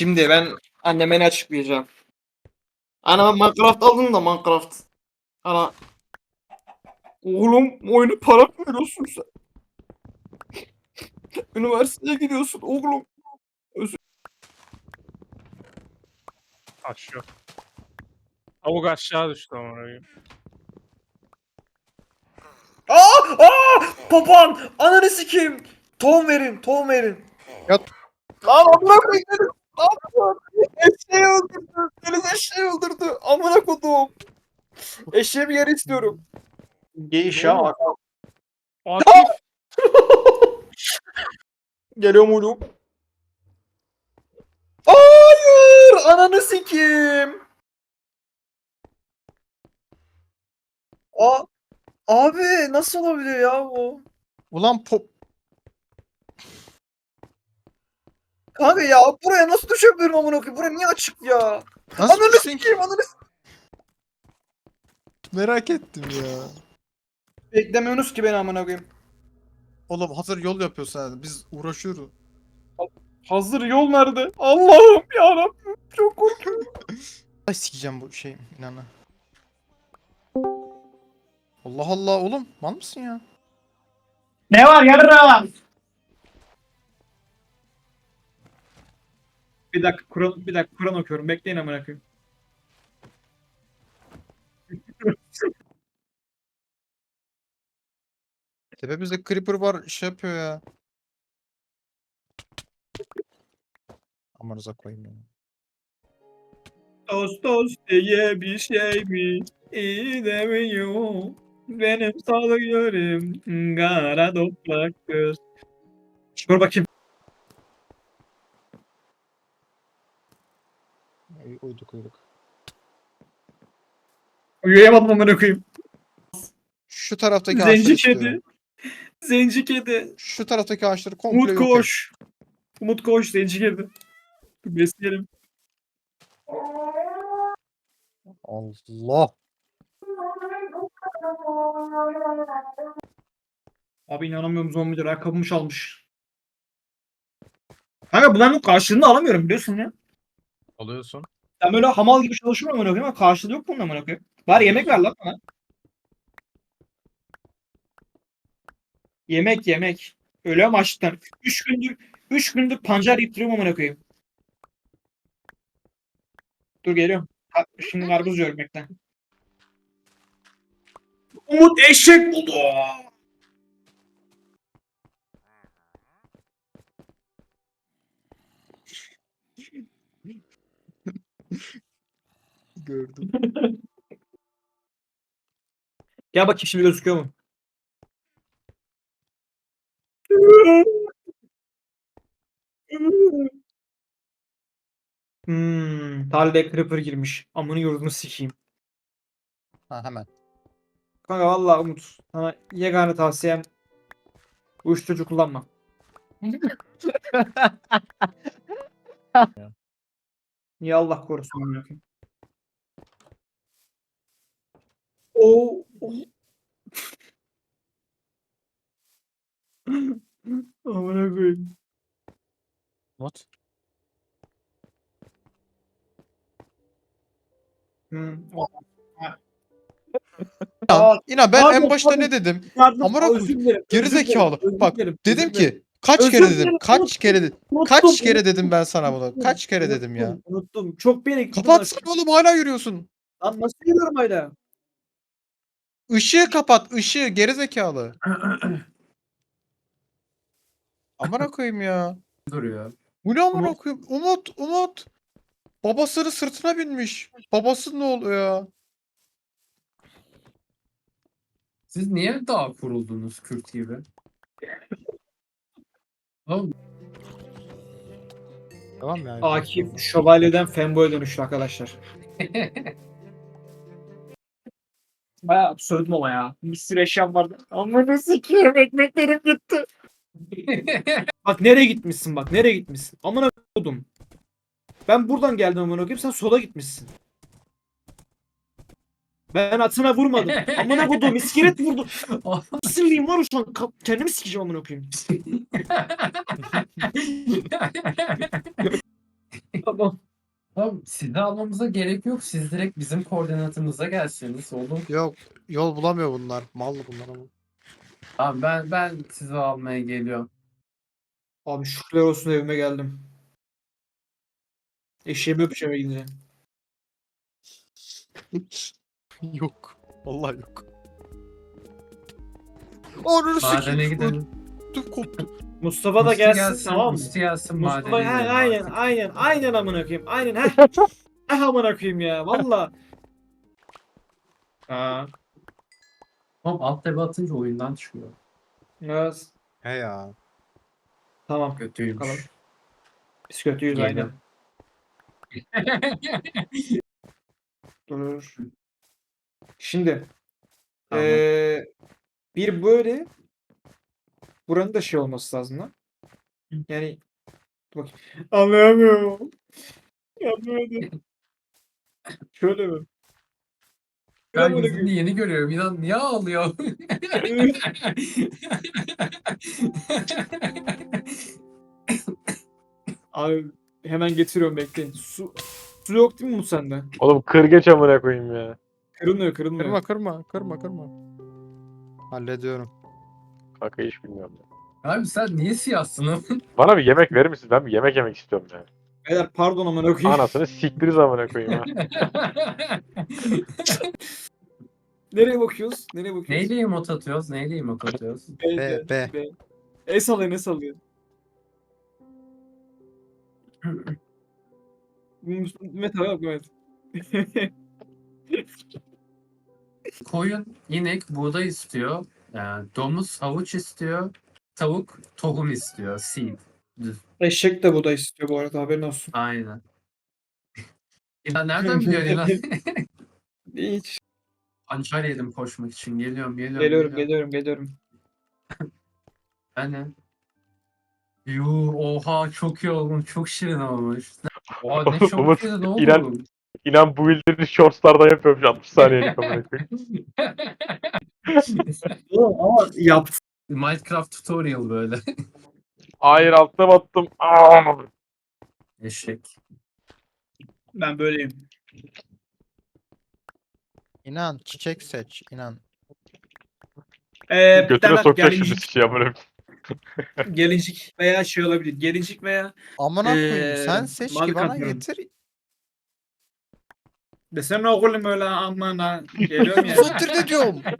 Şimdi ben anneme ne açıklayacağım? Ana Minecraft aldım da Minecraft. Ana. Oğlum oyunu para mı veriyorsun sen? Üniversiteye gidiyorsun oğlum. Aşağı. Tavuk aşağı düştü ama. Aa! Aa! Papağan! Ananı sikeyim! Tohum verin, tohum verin. Yat. Lan amına koyayım yapıyorsun? Eşeği öldürdü. Deniz eşeği öldürdü. Amına kodum. Eşeği bir yere istiyorum. Geyiş ya. Akif. Geliyorum oğlum. Hayır! Ananı sikeyim. Aa, abi nasıl olabilir ya bu? Ulan pop. Kanka ya buraya nasıl düşebilirim amına koyayım? Buraya niye açık ya? Nasıl Ananı düştün ki? sikeyim ananı Merak ettim ya. Beklemiyorsunuz ki beni amına koyayım. Oğlum hazır yol yapıyorsun sen. Biz uğraşıyoruz. Hazır yol nerede? Allah'ım ya Çok korkuyorum. Ay sikeceğim bu şey inanı. Allah Allah oğlum. Mal mısın ya? Ne var yarra? Bir dakika Kur'an bir dakika Kur'an okuyorum. Bekleyin amına koyayım. Tepemizde creeper var şey yapıyor ya. Amanıza koyayım ya. Ağustos diye bir şey mi? İyi demiyor. Benim sağlık yörüm kara topraktır. Dur bakayım. Ay, uyduk uyduk. Uyuyamadım amına koyayım. Şu taraftaki ağaçları Zenci istiyorum. kedi. Zenci kedi. Şu taraftaki ağaçları komple Umut yok et. koş. Umut koş zenci kedi. Besleyelim. Allah. Abi inanamıyorum zombiler ayakkabımı çalmış. Kanka bunların karşılığını alamıyorum biliyorsun ya. Alıyorsun. Ben böyle hamal gibi çalışıyorum amına koyayım ama karşılığı yok bunun amına koyayım. Var yemek ver lan bana. Yemek yemek. Ölüyorum açlıktan. 3 gündür 3 gündür pancar yiyip duruyorum amına koyayım. Dur geliyorum. Ha, Şimdi karpuz yiyorum bekle. Umut eşek buldu. Gördüm. Gel bakayım şimdi gözüküyor mu? Hmm, tarlaya creeper girmiş. Amını yurdunu sikeyim. Ha hemen. Kanka vallahi Umut. Sana yegane tavsiyem uyuşturucu kullanma. Niye Allah korusun oo. Amına koyayım. What? Hmm. İnan, inan ben pardon, en başta pardon. ne dedim? Pardon, Amına özür koyayım. dilerim, Geri özür dilerim, Bak, dilerim, Dedim dilerim. ki kaç Özür kere dilerim, dedim? Kaç unuttum. kere dedim? Unuttum, Kaç kere dedim ben sana bunu? unuttum, Kaç kere dedim ya? unuttum, Unuttum. Çok gittim Kapatsana oğlum hala yürüyorsun. Lan nasıl yürüyorum hala? Işığı kapat, ışığı geri zekalı. Amına koyayım ya. duruyor. Bu ne amına Umut. koyayım? Umut, Umut. Babasının sırtına binmiş. Babası ne oluyor ya? Siz niye daha kuruldunuz Kürt gibi? Oğlum, Tamam ya. Akif şövalyeden fanboy'a dönüştü arkadaşlar. Bayağı sövdüm ama ya. Bir sürü eşyam vardı. Amına sikeyim ekmeklerim gitti. Bak nereye gitmişsin bak nereye gitmişsin. Amına kodum. Ben buradan geldim amına koyayım sen sola gitmişsin. Ben atına vurmadım. Amına kodum iskelet vurdu. Sinirliyim var şu an. Ka- Kendimi sikeceğim amına koyayım. Tamam. Tamam sizi almamıza gerek yok. Siz direkt bizim koordinatımıza gelseniz olur. Yok yol bulamıyor bunlar. Mal bunlar ama. Abi ben ben sizi almaya geliyorum. Abi şükürler olsun evime geldim. Eşeğimi öpeceğim eve gidince. yok. Vallahi yok. Madene sikeyim. gidelim. Ödüm koptu. Mustafa da Musti gelsin, tamam mı? Musti gelsin Mustafa madene ha, gidelim aynen artık. aynen aynen amına koyayım. Aynen ha. Ha amına koyayım ya valla. Ha. Oğlum alt tab atınca oyundan çıkıyor. Evet. He ya. Tamam. Kötüymüş. Bakalım. Biz kötüyüz Geliyor. aynen. Dur. Şimdi. Tamam. eee, bir böyle buranın da şey olması lazım lan. Yani bak anlayamıyorum. Anlayamadım. Şöyle mi? Ben yüzünü yeni görüyorum. İnan niye ağlıyor? Abi hemen getiriyorum bekleyin. Su su yok değil mi bu sende? Oğlum kır geç amına koyayım ya. Kırılmıyor kırılmıyor. Kırma kırma kırma kırma. Hallediyorum. Kanka hiç bilmiyorum. ya. Abi sen niye siyahsın? Bana bir yemek verir misin? Ben bir yemek yemek istiyorum ya. Beyler pardon amına koyayım. Anasını siktiriz amına koyayım ha. Nereye bakıyoruz? Nereye bakıyoruz? Neyle emot atıyoruz? Neyle emot atıyoruz? B, B, B. B. El sallıyor ne sallıyor? Meta yok evet. Koyun, inek, buğday istiyor. Yani domuz, havuç istiyor. Tavuk, tohum istiyor. Seed. Eşek de bu da istiyor bu arada haberin olsun. Aynen. Ya nereden biliyorsun İlan? Hiç. Pancar yedim koşmak için. Geliyorum, geliyorum. Geliyorum geliyorum geliyorum. Aynen. Yuh oha çok iyi olmuş. Çok şirin olmuş. Aa ne çok Umut, şirin oğlum. İnan- İnan bu bildiri shortslarda yapıyorum 60 saniyelik amına koyayım. Oğlum ama yaptı. Minecraft tutorial böyle. Hayır altına battım. Aa! Eşek. Ben böyleyim. İnan çiçek seç inan. Ee, Götüne Demet, sokacak şimdi gelincik, şey amına gelincik veya şey olabilir. Gelincik veya Amına koyayım Ee, sen seç ki bana kartlarım. getir. Desene oğlum öyle amına. Geliyorum ya. Uzatır ne diyorum.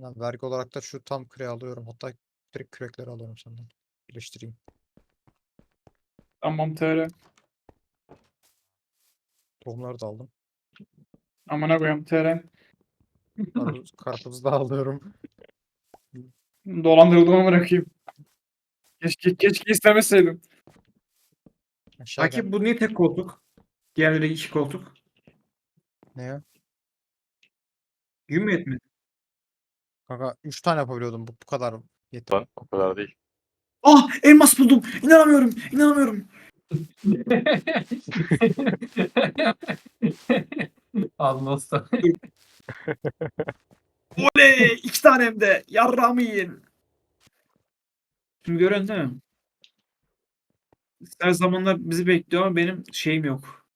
Ya vergi olarak da şu tam küreği alıyorum. Hatta direkt kürekleri alıyorum senden. Birleştireyim. tamam TR. Tohumları da aldım. Amına koyayım TR. Karpuz, karpuzu da alıyorum. Dolandırıldım ama bırakayım. Keşke, keşke istemeseydim. Aşağı gel. bu niye tek koltuk? Diğerleri iki koltuk. Ne ya? Gün mü yetmedi? Kanka 3 tane yapabiliyordum. Bu, bu kadar yeter. Lan o kadar değil. Ah elmas buldum. İnanamıyorum. İnanamıyorum. Almazsa. Oley! iki tane hem de. Yarrağımı yiyin. Şimdi gören değil mi? Her zamanlar bizi bekliyor ama benim şeyim yok.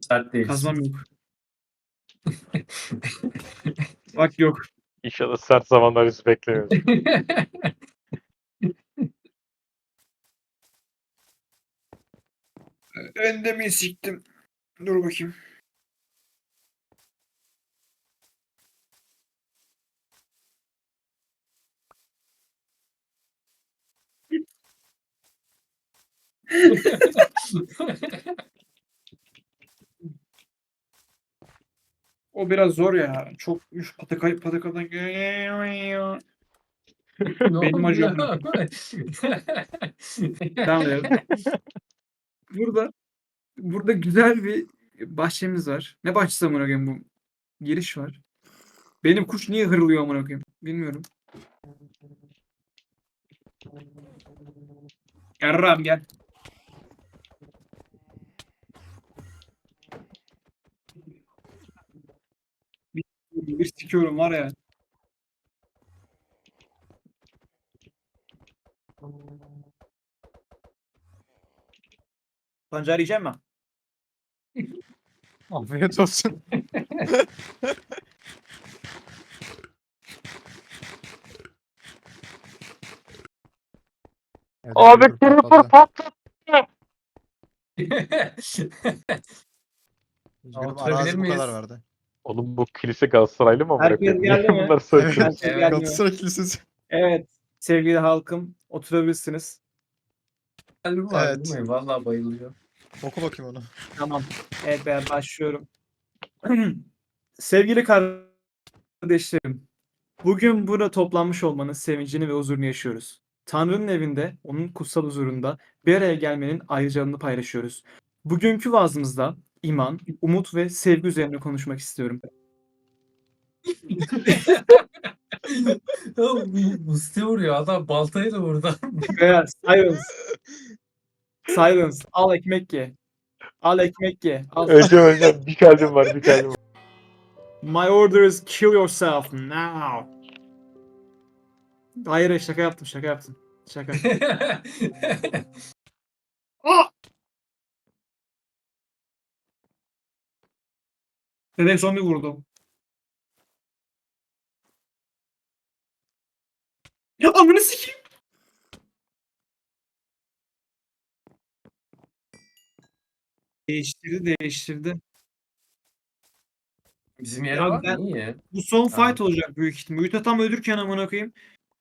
Sert değil. Kazmam yok. Bak yok. İnşallah sert zamanlar bizi beklemiyoruz. Önde mi siktim? Dur bakayım. O biraz zor ya. Çok üç patika patikadan Benim acıyor. Tamam ya. Burada burada güzel bir bahçemiz var. Ne bahçesi amına koyayım bu? Giriş var. Benim kuş niye hırlıyor amına koyayım? Bilmiyorum. Yarram gel. Bir, sikiyorum var ya. Pancar yiyecek mi? Afiyet olsun. Evet, Abi creeper creeper patladı. patladı. Üzgünüm, Oturabilir arazi bu miyiz? kadar verdi. Oğlum bu kilise Galatasaraylı mı? Herkes bırakıyor? geldi Niye mi? Bunlar söylüyor. Evet, Evet, gelmiyor. Galatasaray Kilisesi. Evet. Sevgili halkım oturabilirsiniz. Kalbi var Evet. değil mi? Vallahi bayılıyor. Oku bakayım onu. Tamam. Evet ben başlıyorum. Sevgili kardeşlerim. Bugün burada toplanmış olmanın sevincini ve huzurunu yaşıyoruz. Tanrı'nın evinde, onun kutsal huzurunda bir araya gelmenin ayrıcalığını paylaşıyoruz. Bugünkü vaazımızda iman, umut ve sevgi üzerine konuşmak istiyorum. Ya, Musti vuruyor adam baltayla vurdu. Veya silence. Silence. Al ekmek ye. Al ekmek ye. Al. Öleceğim öleceğim. Bir kalbim var bir kalbim var. My order is kill yourself now. Hayır, şaka yaptım şaka yaptım. Şaka. Dedek zombi vurdu. Ya amına sikeyim. Değiştirdi değiştirdi. Bizim yere Ya bak ben- niye? Bu son Tamam. fight olacak büyük ihtimal. Yuta tam ölürken amına koyayım.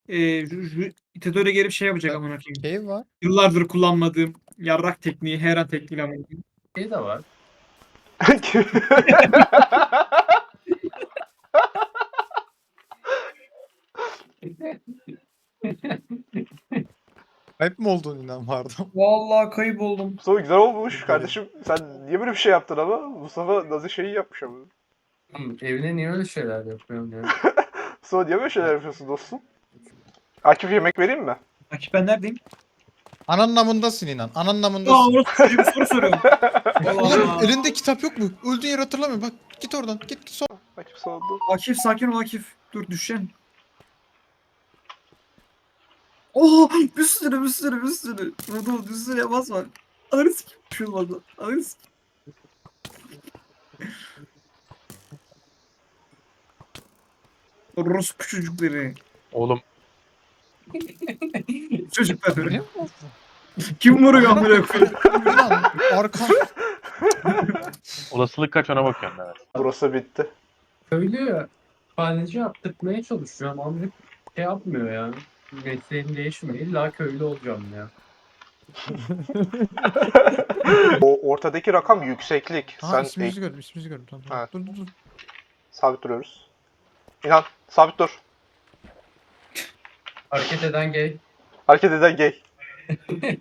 Eee ee, İtado'ya gelip şey yapacak amına koyayım. Cave var. Yıllardır kullanmadığım yarrak tekniği, her an tekniğiyle amına koyayım. Şey de var. Hep mi olduğunu inan vardı. Vallahi kayıp oldum. Mustafa güzel olmuş kardeşim. Sen niye böyle bir şey yaptın ama? Mustafa nasıl şeyi yapmış ama. Oğlum, Evine niye öyle şeyler yapıyorsun ya? Mustafa niye böyle şeyler yapıyorsun dostum? Akif yemek vereyim mi? Akif ben neredeyim? Anan namındasın inan. Anan Aa namındasın. orası çocuğu bir soru soruyorum. Oğlum elinde kitap yok mu? Öldüğün yeri hatırlamıyorum. Bak git oradan. Git git. Sonra. Akif savundu. Akif sakin ol Akif. Dur düşeceksin. Oo bir sürü bir sürü bir sürü. Dur bir sürü yapmaz var. Ananı sikeyim. Bir şey olmadı. Ananı sikeyim. Orospu çocukları. Oğlum Çocuklar. Ne? Kim vuruyor amına koyayım? Arkan. olasılık kaç ona bakıyorum evet. Burası bitti. Köylü faneci yaptırmaya çalışıyorum ama hep şey yapmıyor ya. Mesleğim değişmiyor. İlla köylü olacağım ya. O ortadaki rakam yükseklik. Ha Sen isminizi gördüm. isminizi gördüm. Tamam. tamam. Ha. Dur dur dur. sabit duruyoruz. İnan sabit dur. Hareket eden gay. Hareket eden gay.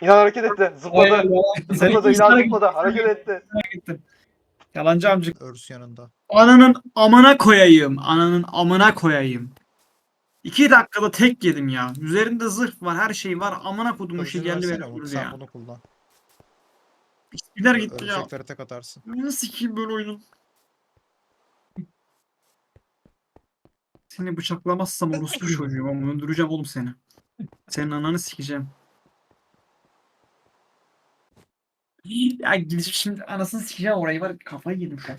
İnan hareket etti. Zıpladı. Zıpladı. İnan zıpladı. Hareket etti. Yalancı amcık. Örs yanında. Ananın amına koyayım. Ananın amına koyayım. İki dakikada tek yedim ya. Üzerinde zırh var, her şey var. Amına kodumun şey geldi Umut, vurdu Sen ya. bunu kullan. Gider gitti ya. Örümceklere tek atarsın. Nasıl sikeyim böyle oyunu? Seni bıçaklamazsam orospu çocuğum ama öldüreceğim oğlum seni. Senin ananı sikeceğim. Ya gideceğim şimdi anasını sikeceğim orayı var kafayı yedim şu an.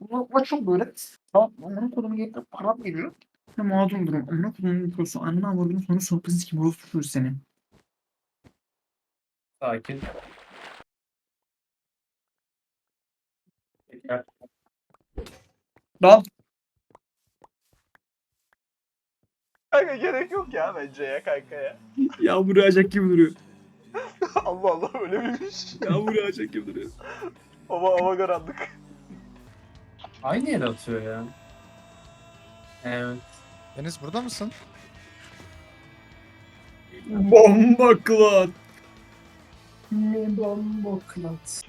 Ulan Maçım böyle. Tamam amına kodumu gelip param geliyor. Ne mağdur olurum. Amına kodumu yapıyorsun. Ananı avradını sonra sohbeti sikeyim orospu çocuğu seni. Sakin. Lan Kanka gerek yok ya bence ya kanka ya. yağmur yağacak gibi duruyor. Allah Allah öyle miymiş? Yağmur yağacak gibi duruyor. Ama hava karanlık. Aynı yere atıyor ya. Evet. Deniz burada mısın? Bomba klan. Bomba klat.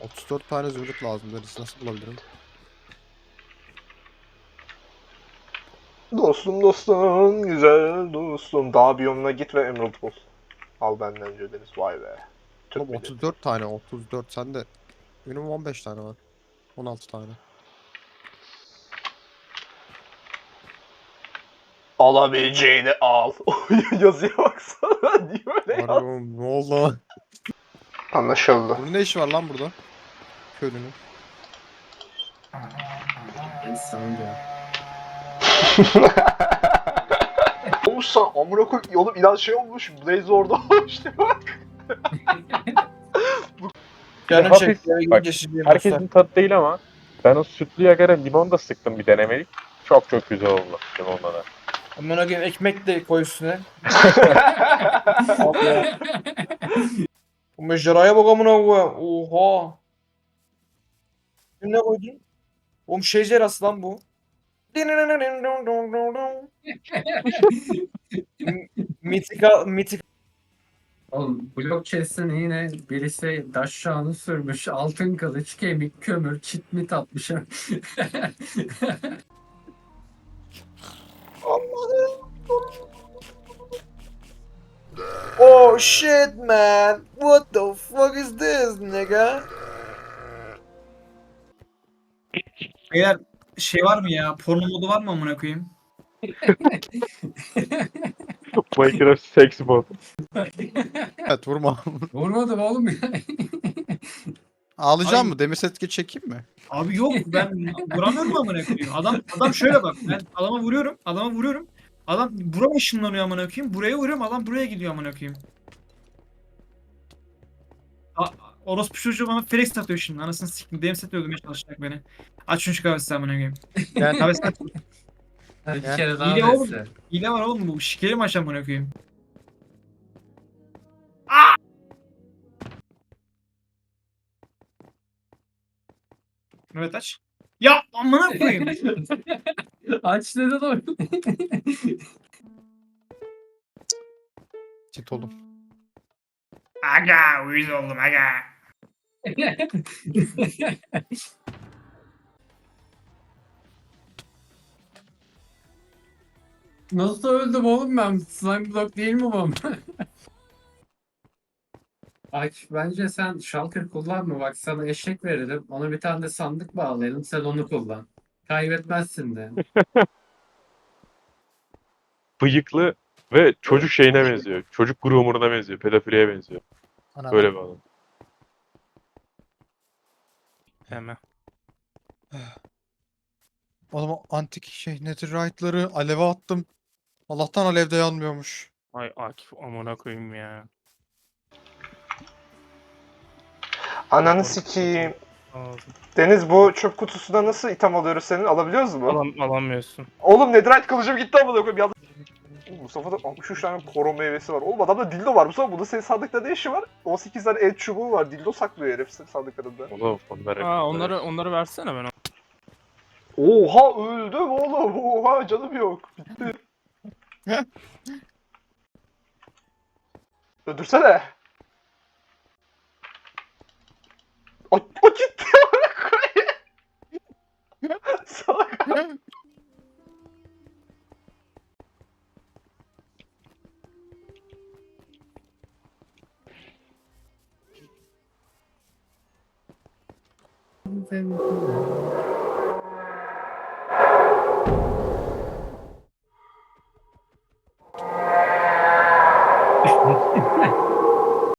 34 tane zümrüt lazım Deniz. Nasıl bulabilirim? Dostum dostum güzel dostum. Dağ biyomuna git ve emerald bul. Al benden önce deniz vay be. Türk Oğlum milleti. 34 tane. 34 sende. Benim 15 tane var. 16 tane. Alabileceğini al. Yazıya baksana. Niye öyle ya? Ne oldu lan? Anlaşıldı. Bunun ne işi var lan burada? Köylünün. Ben sanmıyorum. olmuş sana amına koy oğlum ilan şey olmuş Blaze orada olmuş diye bak. Canım Hafif- çekti ya, bak, Herkesin tadı değil ama ben o sütlü yagara limon da sıktım bir denemelik. Çok çok güzel oldu limonla da. Amına koyayım ekmek de koy üstüne. Bu mecraya bak amına koyayım. Oha. Ne koydun? Oğlum şey cerası lan bu. Mitika, mitik. Oğlum blok chest'in yine birisi daşşağını sürmüş. Altın kılıç, kemik, kömür, çitmit atmış. Oh shit man. What the fuck is this nigga? Beyler şey var mı ya? Porno modu var mı amına koyayım? Minecraft sex mod. Evet vurma. Vurmadım oğlum ya. Ağlayacağım Ay. mı? Demir setki çekeyim mi? Abi yok ben vuramıyorum amına koyayım. Adam adam şöyle bak. Ben adama vuruyorum. Adama vuruyorum. Adam buraya ışınlanıyor amına koyayım. Buraya vuruyorum. Adam buraya gidiyor amına koyayım. Orospu çocuğu bana Felix atıyor şimdi. Anasını siktim. Dem set öldürmeye çalışacak beni. Aç şunu şu kahvesi amına koyayım. Gel. Kahvesi aç. Bir Ya. kere daha de oğlum. Hile var oğlum bu. Şikeli mi aç amına koyayım? Evet aç. Ya amına koyayım. Aç dedi oğlum. Çit oğlum. Aga uyuz oldum aga. Nasıl öldüm oğlum ben? Slime block değil mi bu? Aç bence sen shulker kullanma bak sana eşek verelim. Ona bir tane de sandık bağlayalım sen onu kullan. Kaybetmezsin de. Bıyıklı ve çocuk şeyine benziyor. Çocuk groomer'ına benziyor. Pedofiliye benziyor. Ana Böyle bir adam. Hemen. Oğlum antik şey netherite'ları aleve attım. Allah'tan alevde yanmıyormuş. Ay Akif amına koyayım ya. Ananı sikeyim. Ağzım. Deniz bu çöp kutusuna nasıl itham alıyoruz senin? Alabiliyoruz mu? Alam, alamıyorsun. Oğlum Netherite kılıcım gitti amına koyayım. Oğlum Mustafa'da 63 tane koron meyvesi var. Oğlum adamda dildo var. Mustafa bunda senin sandıkta ne işi var? 18 tane el çubuğu var. Dildo saklıyor herif sandıklarında. Onu onları. Aa onları onları versene ben. Oha öldüm oğlum. Oha canım yok. Bitti. Öldürsene. O, o gitti amına koyayım. Salak.